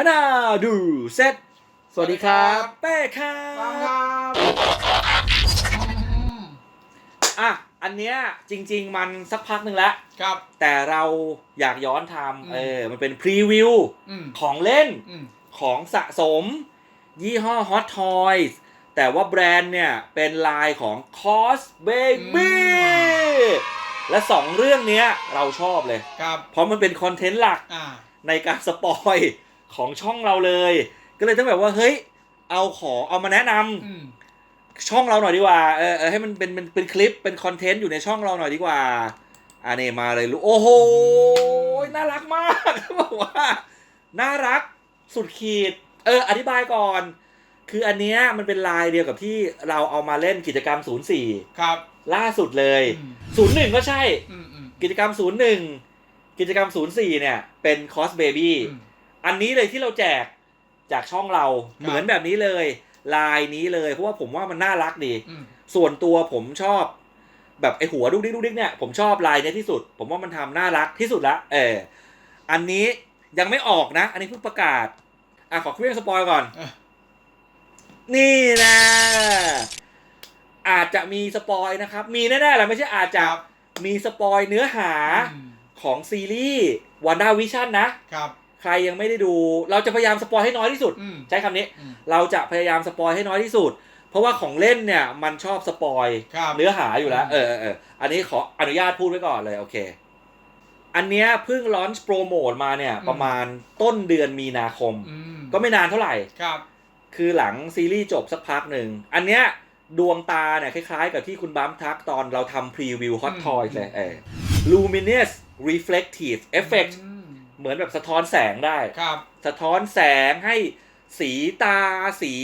ฮนาดูเซตสวัสดีครับสวัสดีครับเป้ครัฟังบครับอืมอะอันเนี้ยจริง ๆ มันสักพักหนึ่งแล้ว ครับ แต่เราอยากย้อนทอืมำเออมันเป็นพรีวิวอืมของเล่นอืมของสะสม ยี่ห้อ Hot Toys แต่ว่าแบรนด์เนี่ยเป็นลายของ Cos Baby และสองเรื่องเนี้ยเราชอบเลย ครับ เพราะมันเป็นคอนเทนต์หลัก อ่า ในการสปอย ของช่องเราเลย ก็เลยต้องแบบว่าเฮ้ย เอาขอเอามาแนะนำอืมช่องเราหน่อยดีกว่าเออเออให้มันเป็นเป็นเป็นคลิปเป็นคอนเทนต์อยู่ในช่องเราหน่อยดีกว่าอ่านี่มาเลยลูกโอ้โหน่ารักมากบอกว่าน่ารักสุดขีด เออ อธิบายก่อน คืออันเนี้ยมันเป็นลายเดียวกับที่เราเอามาเล่นกิจกรรม 04 ครับ ล่าสุดเลยอืม01 ก็ใช่อืมอืมกิจกรรม 01 กิจกรรม 04 เนี่ย เป็นคอสเบบี้ อืมอันนี้เลยที่เราแจกจากช่องเราครับเหมือนแบบนี้เลย ลายนี้เลยเพราะว่าผมว่ามันน่ารักดี อืมส่วนตัวผมชอบ แบบไอหัวดุกดิกดุกดิกเนี่ยผมชอบลายเนี้ยที่สุด ผมว่ามันทำน่ารักที่สุดละเอออันนี้ยังไม่ออกนะ อันนี้เพิ่งประกาศ อะขอเครื่องสปอยก่อนเอ้ยนี่นะ อาจจะมีสปอยนะครับ มีแน่ๆแหละไม่ใช่อาจจะครับมีสปอยเนื้อหาอืมของซีรีส์วันด้าวิชั่นนะ ครับ ใครยังไม่ได้ดูเราจะพยายามสปอยให้น้อยที่สุด อืม ใช้คำนี้ อืม เราจะพยายามสปอยให้น้อยที่สุด เพราะว่าของเล่นเนี่ยมันชอบสปอยครับ เนื้อหาอยู่แล้ว อืม เออเออเอออันนี้ขออนุญาตพูดไว้ก่อนเลย โอเค อันเนี้ยเพิ่งลอนช์โปรโมทมาเนี่ย ประมาณต้นเดือนมีนาคม อืมก็ไม่นานเท่าไหร่ ครับ คือหลังซีรีส์จบสักพักหนึ่ง อันเนี้ยดวงตาเนี่ยคล้ายๆกับที่คุณบัมทักตอนเราทำพรีวิว Hot อืม Toys เลยเออ luminous reflective effect อืม เหมือนแบบสะท้อนแสงได้ ครับ สะท้อนแสงให้สีตาสี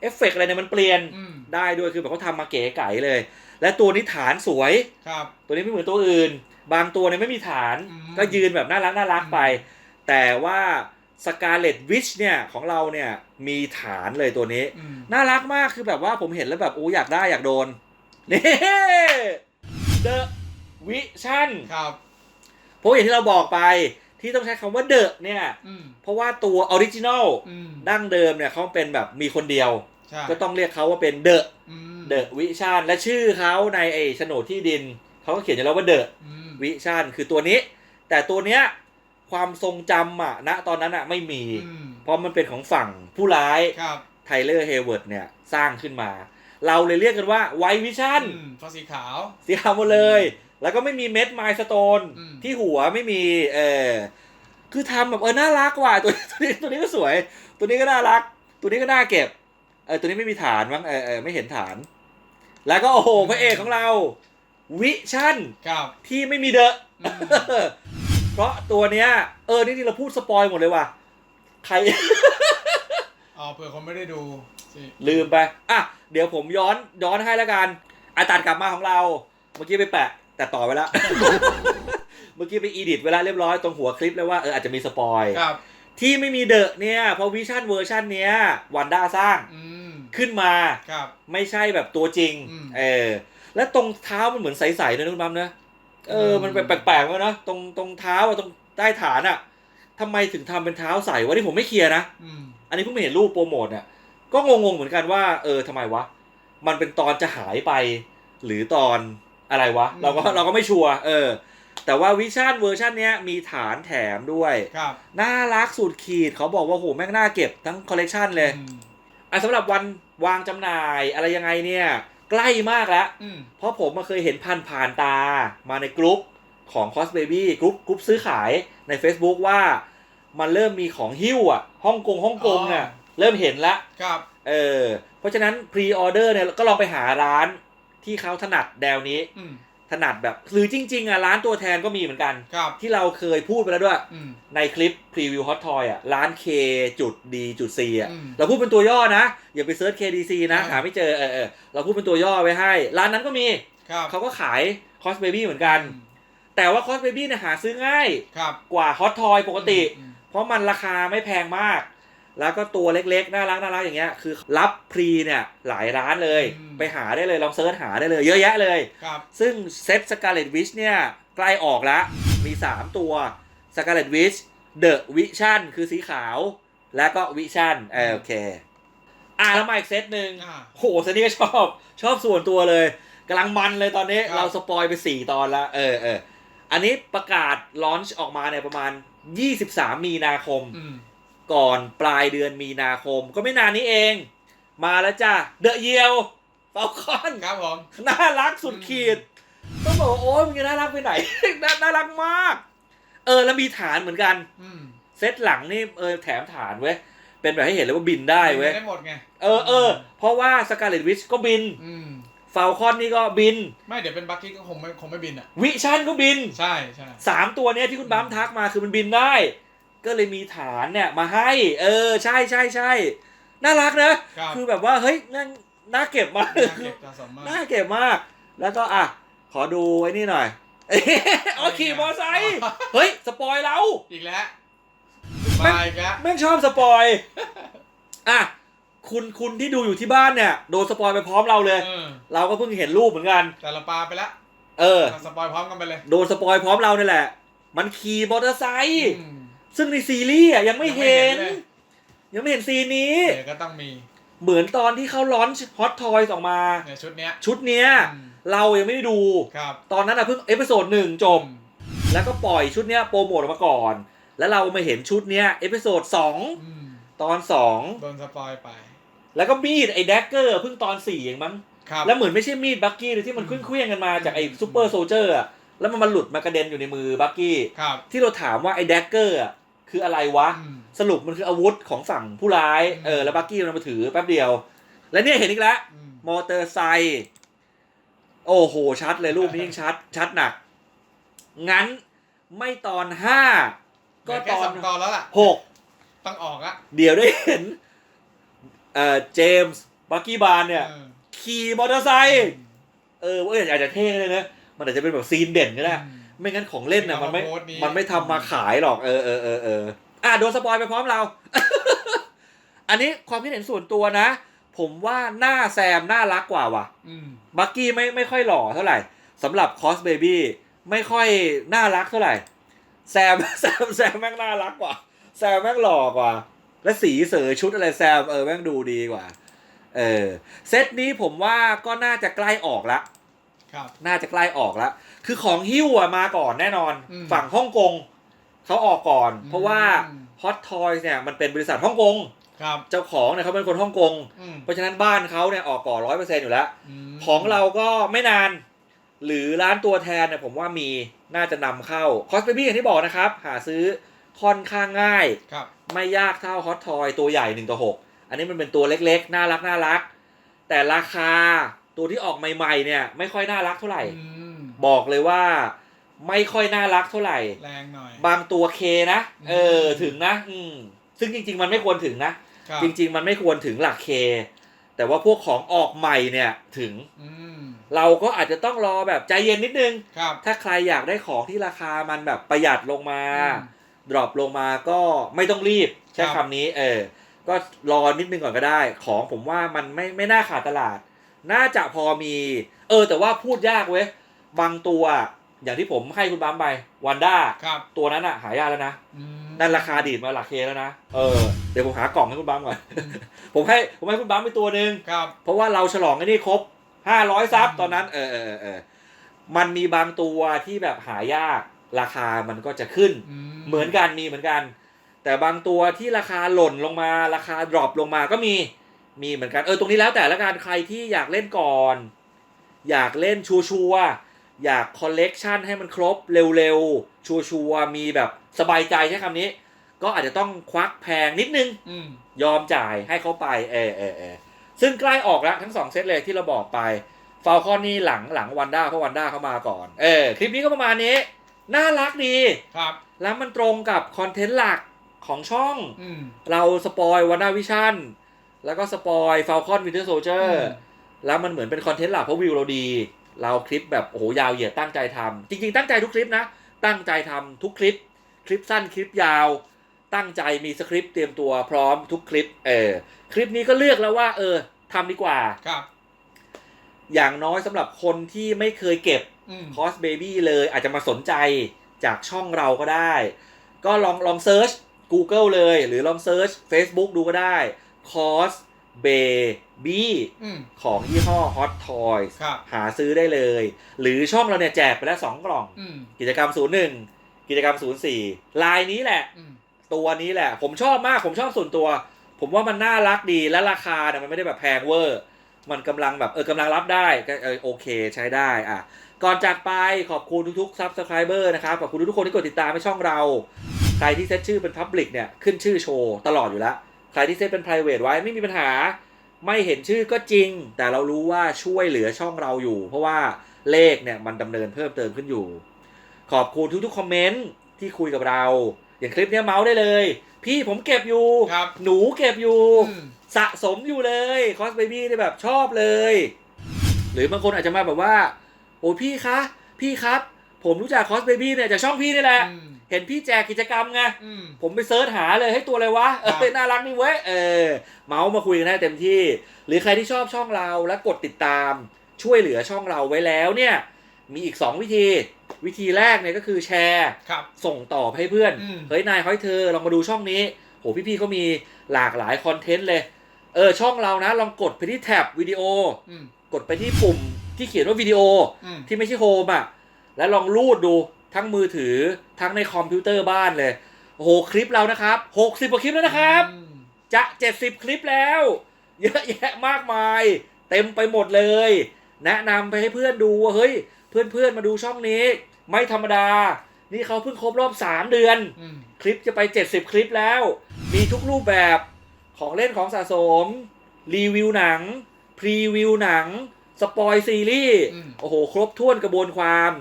เอฟเฟกต์อะไรเนี่ยมันเปลี่ยนอืม ได้ด้วยคือแบบเขาทำมาเก๋ไก๋เลย และตัวนี้ฐานสวย ครับ ตัวนี้ไม่เหมือนตัวอื่น บางตัวเนี่ยไม่มีฐาน อืมก็ยืนแบบน่ารักน่ารักไป แต่ว่าสกาเลตวิชเนี่ยของเราเนี่ยมีฐานเลยตัวนี้ อืมน่ารักมากคือแบบว่าผมเห็นแล้วแบบโอ้อยากได้อยากโดน นี่ The Vision ครับ เพราะอย่างที่เราบอกไป ที่ต้องใช้คำว่า The เนี่ย อืมเพราะว่าตัวออริจิน l ลอืมดั้งเดิมเนี่ยเขาเป็นแบบมีคนเดียว ใช่ก็ต้องเรียกเขาว่าเป็น The อืม The Vision และชื่อเขาในไอ้โฉนดที่ดินเขาก็เขียนอยู่แล้วว่า The อืม Vision คือตัวนี้ แต่ตัวเนี้ยความทรงจำอะณตอนนั้นอะไม่มี อืมเพราะมันเป็นของฝั่งผู้ร้ายครับไทเลอร์เฮเวิร์ดเนี่ยสร้างขึ้นมา เราเลยเรียกกันว่า White Vision อืมฟ้าสีขาว สีขาวหมดเลย แล้วก็ไม่มีเม็ดไมล์สโตนอืม ที่หัวไม่มีเออคือทำแบบเออน่ารักว่ะตัวตัวนี้ตัวนี้ก็สวย ตัวนี้ก็น่ารัก ตัวนี้ก็น่าเก็บเออตัวนี้ไม่มีฐานมั้งเออเออไม่เห็นฐาน แล้วก็โอ้โหพระเอกของเรา วิชั่นครับที่ไม่มีเดอะ อืม เพราะตัวเนี้ยเออนี่ที่เราพูดสปอยหมดเลยว่ะใคร อ๋อเผื่อคนไม่ได้ดูสิลืมไป อะ เดี๋ยวผมย้อนย้อนให้แล้วกันอาตัดกลับมาของเรา เมื่อกี้ไปแปะ แต่ต่อไปแล้ว เมื่อกี้ไปอีดิทเวแลาเรียบร้อยตรงหัวคลิปเลยว่าเอออาจจะมีสปอยครับ ที่ไม่มีเดอะเนี่ยเพราะวิชั่นเวอร์ชันเนี้ยวันด้าสร้างอืมขึ้นมา ครับ ไม่ใช่แบบตัวจริง อืมเออ และตรงเท้ามันเหมือนใสๆนะนุ่นบัมเนอะเอออืมมันแปลกๆเลยนะตรงตรงเท้าอะตรงใต้ฐานอะทำไมถึงทำเป็นเท้าใสวะนี่ผมไม่เคลียร์นะ อืม อันนี้เพิ่งมาเห็นรูปโปรโมทเนี่ยก็งงๆเหมือนกันว่า เออทำไมวะ มันเป็นตอนจะหายไป หรือตอน อะไรวะ เราก็เราก็ไม่ชัวร์เออ แต่ว่าวิชั่นเวอร์ชันเนี้ยมีฐานแถมด้วยครับน่ารักสุดขีดเขาบอกว่าโหแม่งน่าเก็บทั้งคอลเลกชันเลยอืมอะสำหรับวันวางจำหน่ายอะไรยังไงเนี่ยใกล้มากแล้วอืมเพราะผมมาเคยเห็นผ่านผ่านๆตามาในกลุ่มของ Cos Baby กลุ่มกลุ่มซื้อขายใน Facebook ว่ามันเริ่มมีของหิ้วอะฮ่องกงฮ่องกงเนี่ยเริ่มเห็นละครับเออเพราะฉะนั้นพรีออเดอร์เนี่ยก็ลองไปหาร้าน ที่เขาถนัดแนวนี้ อืมถนัดแบบหรือจริง ๆอะร้านตัวแทนก็มีเหมือนกัน ครับ ที่เราเคยพูดไปแล้วด้วย อืม ในคลิปพรีวิวฮอตทอยอะร้าน K จุด D จุด C อะอืมเราพูดเป็นตัวย่อนะ อย่าไปเซิร์ช KDC นะ อ่า หาไม่เจอเออเออเราพูดเป็นตัวย่อไว้ให้ ร้านนั้นก็มีครับเขาก็ขายคอสเบบี้เหมือนกันอืมแต่ว่าคอสเบบี้เนี่ยหาซื้อง่ายครับกว่าฮอตทอยปกติ อืมเพราะมันราคาไม่แพงมาก แล้วก็ตัวเล็กๆ น่ารักน่ารักอย่างเงี้ยคือรับพรีเนี่ยหลายร้านเลยไปหาได้เลยลองเซิร์ชหาได้เลยเยอะแยะเลย ครับ ซึ่งเซตสกาเลตวิชเนี่ยใกล้ออกแล้วมี 3 ตัวสกาเลตวิชเดอะวิชั่นคือสีขาว แล้วก็วิชั่นเออโอเค อะแล้วมาอีกเซตหนึ่งอ่าโหเซตนี้ก็ชอบชอบส่วนตัวเลยกำลังมันเลยตอนนี้ครับ เราสปอยไปสี่ตอนแล้วเออเอออันนี้ประกาศลอนช์ออกมาเนี่ยประมาณ 23 มีนาคม อืม ก่อนปลายเดือนมีนาคม ก็ไม่นานนี้เอง มาแล้วจ้ะเดอะเยียวฟอลคอนครับผม น่ารักสุดขีด ต้องบอกว่าโอ้ยมึงจะน่ารักไปไหน น่าน่ารักมาก เออแล้วมีฐานเหมือนกันอืมเซตหลังนี่เออแถมฐานเว้ยเป็นแบบให้เห็นเลยว่าบินได้เว้ยได้หมดไงเออเออเพราะว่าสกาเลตวิชก็บินอืมฟาลคอนนี่ก็บิน ไม่เดี๋ยวเป็นบักกี้ก็คงไม่คงไม่บินอะ วิชั่นก็บินใช่ใช่สามตัวเนี้ยที่คุณบัมทักมาคือมันบินได้ ก็เลยมีฐานเนี่ยมาให้ เออใช่ใช่ใช่น่ารักนะ ครับคือแบบว่าเฮ้ยน่าน่าเก็บมาก น่าเก็บสะสมมากน่าเก็บมาก แล้วก็อะ ขอดูไอ้นี่หน่อยอ๋อขี่มอไซค์เฮ้ย สปอยเรา อีกแล้วแม่งมาอีกแล้วแม่งชอบสปอย อะ คุณคุณที่ดูอยู่ที่บ้านเนี่ย โดนสปอยไปพร้อมเราเลย เออเราก็เพิ่งเห็นรูปเหมือนกัน แต่ละปลาไปแล้วเออสปอยพร้อมกันไปเลยโดนสปอยพร้อมเราเนี่ยแหละ มันขี่มอเตอร์ไซค์ อืม ซึ่งในซีรีส์อะยังไม่เห็นยังไม่เห็นเลยยังไม่เห็นซีนนี้ เดี๋ยวก็ต้องมีเหมือนตอนที่เขาลอนช์ฮอตทอยออกมา เนี่ยชุดเนี้ย ชุดเนี้ย อืม เรายังไม่ได้ดู ครับ ตอนนั้นอะเพิ่งเอพิโซดหนึ่งจบ แล้วก็ปล่อยชุดเนี้ยโปรโมทออกมาก่อน แล้วเรามาเห็นชุดเนี้ยเอพิโซดสองอืมตอนสองโดนสปอยไป แล้วก็มีดไอ้แดกเกอร์เพิ่งตอนสี่เองมั้ง ครับ แล้วเหมือนไม่ใช่มีดบักกี้เลยที่มันอืม เคลื่อนๆกันมาจากไอ้อืมซูเปอร์โซลเจอร์อะแล้วมันมาหลุดมากระเด็นอยู่ในมือบักกี้ ครับ ที่เราถามว่าไอ้แดกเกอร์อะ คืออะไรวะอืมสรุปมันคืออาวุธของฝั่งผู้ร้ายอืมเออ แล้วบักกี้มันเอามาถือแป๊บเดียว แล้วเนี่ยเห็นอีกแล้วอืมมอเตอร์ไซค์โอ้โห ชัดเลยรูปนี้ยิ่งชัด ชัดหนัก งั้นไม่ตอนห้าก็ก็แค่ตอสนองตอนแล้วล่ะหกต้องออกอะเดี๋ยวได้เห็น เอ่อเจมส์บักกี้บาร์เนี่ยเออขี่มอเตอร์ไซค์เออว่าอาจจะเท่เลยนะมันอาจจะเป็นแบบซีนเด่นก็ได้อืม ไม่งั้นของเล่นน่ะเอามันมาไม่โพสต์นี้มันไม่ทำมาขายหรอก เออเออเออเอออะโดนสปอยไปพร้อมเรา อันนี้ความคิดเห็นส่วนตัวนะ ผมว่าหน้าแซมน่ารักกว่าว่ะอืมบักกี้ไม่ไม่ค่อยหล่อเท่าไหร่สำหรับคอสเบบี้ไม่ค่อยน่ารักเท่าไหร่ แซมแซมแซมแม่งน่ารักกว่า แซมแม่งหล่อกว่า และสีเสอชุดอะไรแซมเออแม่งดูดีกว่า เออเซตนี้ผมว่าก็น่าจะใกล้ออกละ ครับ น่าจะใกล้ออกละคือของฮิ้วอะมาก่อนแน่นอน อืม ฝั่งฮ่องกงเขาออกก่อนอืมเพราะว่า Hot Toys เนี่ยมันเป็นบริษัทฮ่องกง ครับเจ้าของเนี่ยเขาเป็นคนฮ่องกง อืมเพราะฉะนั้นบ้านเขาเนี่ยออกก่อนร้อยเปอร์เซ็นต์อยู่แล้ว มของเราก็ไม่นาน หรือร้านตัวแทนเนี่ยผมว่ามีน่าจะนำเข้าคอสเบบี้อย่างที่บอกนะครับ หาซื้อค่อนข้างง่าย ครับ ไม่ยากเท่าฮอตทอยตัวใหญ่1ต่อ6อันนี้มันเป็นตัวเล็กๆ น่ารักน่ารัก แต่ราคา ตัวที่ออกใหม่ๆเนี่ย ไม่ค่อยน่ารักเท่าไหร่ อืมบอกเลยว่า ไม่ค่อยน่ารักเท่าไหร่ แรงหน่อย บางตัวเคนะ เอออืมถึงนะ อืม ซึ่งจริง ๆ มันไม่ควรถึงนะ ครับจริง ๆ มันไม่ควรถึงหลักเค แต่ว่าพวกของออกใหม่เนี่ย ถึง อืมเราก็อาจจะต้องรอแบบใจเย็นนิดนึง ครับถ้าใครอยากได้ของที่ราคามันแบบประหยัดลงมา อืม ดรอปลงมาก็ไม่ต้องรีบ ใช้ครับ คำนี้ เออ ก็รอนิดนึงก่อนก็ได้ ของผมว่ามันไม่ไม่น่าขาดตลาด น่าจะพอมี เออ แต่ว่าพูดยากเว้ย บางตัว อย่างที่ผมให้คุณบัมไปวันด้าครับ ตัวนั้นอะหายากแล้วนะ อืม นั่นราคาดีดมาหลักเคแล้วนะ เออ เดี๋ยวผมหากล่องให้คุณบัมก่อน อืม ผมให้ผมให้คุณบัมไปตัวหนึ่ง ครับ เพราะว่าเราฉลองไอ้นี่ครบห้าร้อยซับอืมตอนนั้น เออเออเออเออ มันมีบางตัวที่แบบหายาก ราคามันก็จะขึ้น เหมือนกันมีเหมือนกัน แต่บางตัวที่ราคาหล่นลงมา ราคาดรอปลงมาก็มี มีเหมือนกันเออตรงนี้แล้วแต่ละกันใครที่อยากเล่นก่อน อยากเล่นชัวร์ๆอยากคอลเลกชันให้มันครบเร็วๆ ชัวร์ๆมีแบบสบายใจใช้คำนี้ ก็อาจจะต้องควักแพงนิดนึงอืมยอมจ่ายให้เขาไปเออเออเออซึ่งใกล้ออกแล้วทั้งสองเซตเลยที่เราบอกไปฟ a ลคอนนี่หลังหลังวันด้าเพราะวันด้าเข้ามาก่อน เออ คลิปนี้ก็ประมาณนี้ น่ารักดีครับ แล้วมันตรงกับคอนเทนต์หลักของช่องอืมเราสปอยวันด้าวิชั่น แล้วก็สปอยฟ a ลคอนวินเทอร์โซเจออืร์มแล้วมันเหมือนเป็นคอนเทนต์หลักเพราะวิวเราดี เราคลิปแบบโอ้โหยาวเหยียดตั้งใจทำจริง ๆ ตั้งใจทุกคลิปนะ ตั้งใจทำทุกคลิป คลิปสั้นคลิปยาว ตั้งใจมีสคริปต์เตรียมตัวพร้อมทุกคลิป เออ คลิปนี้ก็เลือกแล้วว่า เออทำดีกว่าครับ อย่างน้อยสำหรับคนที่ไม่เคยเก็บอืมคอสเบบี้เลยอาจจะมาสนใจจากช่องเราก็ได้ ก็ลองลองเซิร์ช Google เลย หรือลองเซิร์ช Facebook ดูก็ได้ Cos Baby อืมของยี่ห้อ Hot Toys ครับหาซื้อได้เลย หรือช่องเราเนี่ยแจกไปแล้ว2กล่องอืมกิจกรรม01กิจกรรม04ลายนี้แหละอืมตัวนี้แหละ ผมชอบมากผมชอบส่วนตัว ผมว่ามันน่ารักดีและราคาเนี่ยมันไม่ได้แบบแพงเวอร์ มันกำลังแบบเออกำลังรับได้ก็เออโอเคใช้ได้อะก่อนจากไปขอบคุณทุกๆ Subscriber นะครับขอบคุณทุกๆคนที่กดติดตามให้ช่องเรา ใครที่เซตชื่อเป็น Public เนี่ยขึ้นชื่อโชว์ตลอดอยู่แล้ว ใครที่เซตเป็น private ไว้ไม่มีปัญหา ไม่เห็นชื่อก็จริง แต่เรารู้ว่าช่วยเหลือช่องเราอยู่ เพราะว่าเลขเนี่ยมันดำเนินเพิ่มเติมขึ้นอยู่ ขอบคุณทุกๆคอมเมนต์ที่คุยกับเรา อย่างคลิปเนี้ยเมาส์ได้เลย พี่ผมเก็บอยู่ ครับหนูเก็บอยู่ อืม สะสมอยู่เลยคอสเบบี้ได้แบบชอบเลย หรือบางคนอาจจะมาแบบว่า โอ้พี่คะ พี่ครับ ผมรู้จักคอสเบบี้เนี่ยจากช่องพี่นี่แหละอืมเห็นพี่แจกกิจกรรมไงอืมผมไปเซิร์ชหาเลยให้ตัวอะไรวะ เอครับอน่ารักนี่เว้ย เออ เมาส์มาคุยกันได้เต็มที่ หรือใครที่ชอบช่องเราและกดติดตามช่วยเหลือช่องเราไว้แล้วเนี่ย มีอีก 2 วิธี วิธีแรกเนี่ยก็คือแชร์ครับส่งต่อไปให้เพื่อนอืมเฮ้ยนายเฮ้ยเธอลองมาดูช่องนี้ โหพี่ๆเขามีหลากหลายคอนเทนต์เลย เออช่องเรานะ ลองกดไปที่แท็บวิดีโออืมกดไปที่ปุ่มที่เขียนว่าวิดีโออืมที่ไม่ใช่โฮมอะ แล้วลองรูดดูทั้งมือถือทั้งในคอมพิวเตอร์บ้านเลย โอ้โหคลิปเรานะครับ60กว่าคลิปแล้วนะครับอืมจะ70คลิปแล้ว เยอะแยะมากมาย เต็มไปหมดเลย แนะนำไปให้เพื่อนดูว่าเฮ้ย เพื่อนๆมาดูช่องนี้ ไม่ธรรมดา นี่เขาเพิ่งครบรอบ3เดือนอืมคลิปจะไป70คลิปแล้ว มีทุกรูปแบบของเล่นของสะสม รีวิวหนัง พรีวิวหนัง สปอยซีรีส์อืมโอ้โห ครบถ้วนกระบวนความ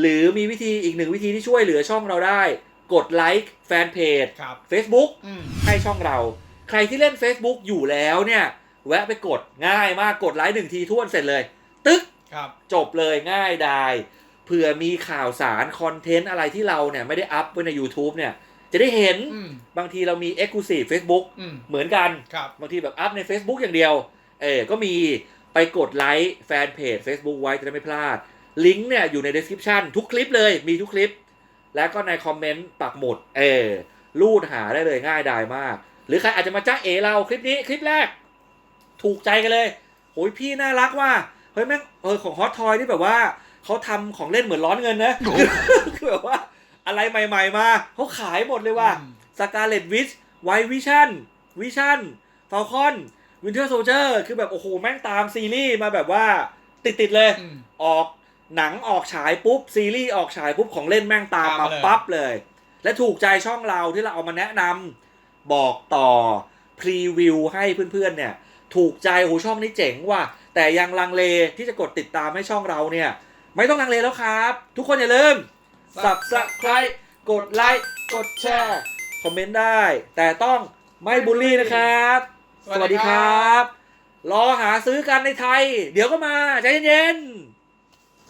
หรือมีวิธีอีกหนึ่งวิธีที่ช่วยเหลือช่องเราได้ กดไลค์แฟนเพจ ครับ Facebook อืมให้ช่องเรา ใครที่เล่น Facebook อยู่แล้วเนี่ย แวะไปกดง่ายมากกดไลค์หนึ่งทีท่วนเสร็จเลย ตึ๊ก ครับจบเลยง่ายดายเผื่อมีข่าวสารคอนเทนต์อะไรที่เราเนี่ยไม่ได้อัพไว้ใน YouTube เนี่ย จะได้เห็นอืมบางทีเรามี Exclusive Facebook อืมเหมือนกัน ครับบางทีแบบอัพใน Facebook อย่างเดียว เออก็มีไปกดไลค์แฟนเพจ Facebook ไว้จะได้ไม่พลาด ลิงก์เนี่ยอยู่ใน description ทุกคลิปเลยมีทุกคลิป แล้วก็ในคอมเมนต์ปักหมุดเออรูดหาได้เลยง่ายดายมาก หรือใครอาจจะมาจ้าเอเราคลิปนี้คลิปแรก ถูกใจกันเลยโอ้ยพี่น่ารักว่ะเฮ้ยแม่งเออของฮอตทอยนี่แบบว่าเขาทำของเล่นเหมือนร้อนเงินนะคือแบบว่าอะไรใหม่ ๆ มาเขาขายหมดเลยว่ะอืมสกาเลตวิชไววิชั่นวิชั่นฟาลคอนวินเทอร์โซเจอร์คือแบบ โอ้โห แม่งตามซีรีส์มาแบบว่าติด ๆ เลยอืมออก หนังออกฉายปุ๊บ ซีรีส์ออกฉายปุ๊บ ของเล่นแม่งตามตามมามาเลย ปั๊บเลย และถูกใจช่องเราที่เราเอามาแนะนำบอกต่อ พรีวิวให้เพื่อนๆเนี่ย ถูกใจโอ้โหช่องนี้เจ๋งว่ะแต่ยังลังเลที่จะกดติดตามให้ช่องเราเนี่ย ไม่ต้องลังเลแล้วครับ ทุกคนอย่าลืม subscribe กดไลค์กดแชร์ คอมเมนต์ได้ แต่ต้องไม่บูลลี่นะครับ สวัสดีครับ รอหาซื้อกันในไทย เดี๋ยวก็มา ใจเย็นๆ